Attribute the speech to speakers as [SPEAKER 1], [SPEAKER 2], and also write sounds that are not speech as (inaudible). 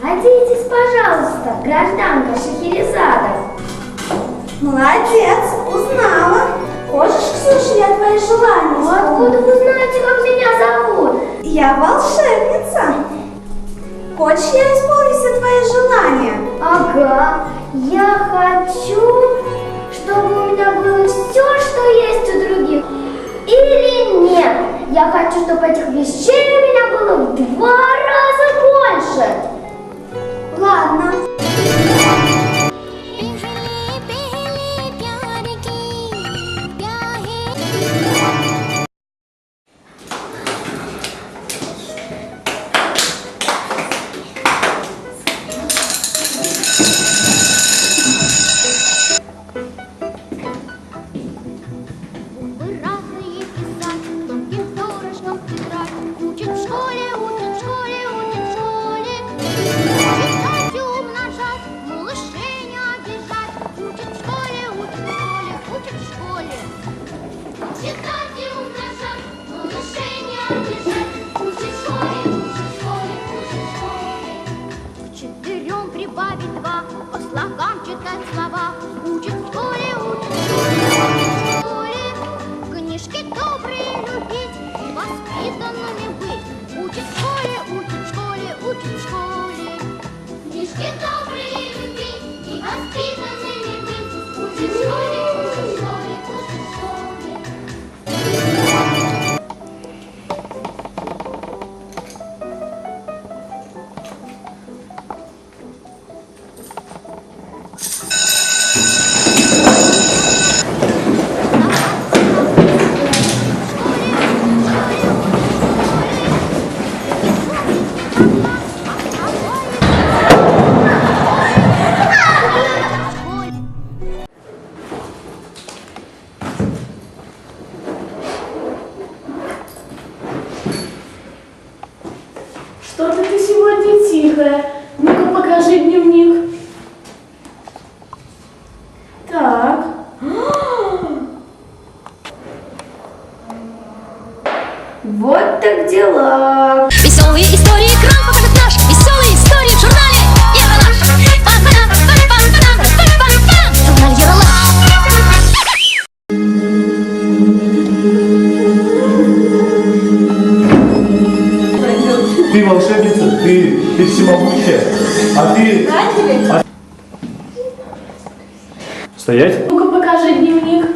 [SPEAKER 1] Садитесь, пожалуйста, гражданка Шахерезада.
[SPEAKER 2] Молодец, узнала. Хочешь, Ксюша, я твои желания?
[SPEAKER 1] Ну, откуда вы знаете, как меня зовут?
[SPEAKER 2] Я волшебница. Хочешь, я исполню все твои желания?
[SPEAKER 1] Ага, я хочу, чтобы у меня было чтобы этих вещей у меня было два
[SPEAKER 3] тихая. Ну-ка покажи дневник. Так. (gasps)
[SPEAKER 1] Вот так дела.
[SPEAKER 4] Веселые истории
[SPEAKER 5] ты, всемогущая, а ты... а- Стоять?
[SPEAKER 3] Ну-ка покажи дневник.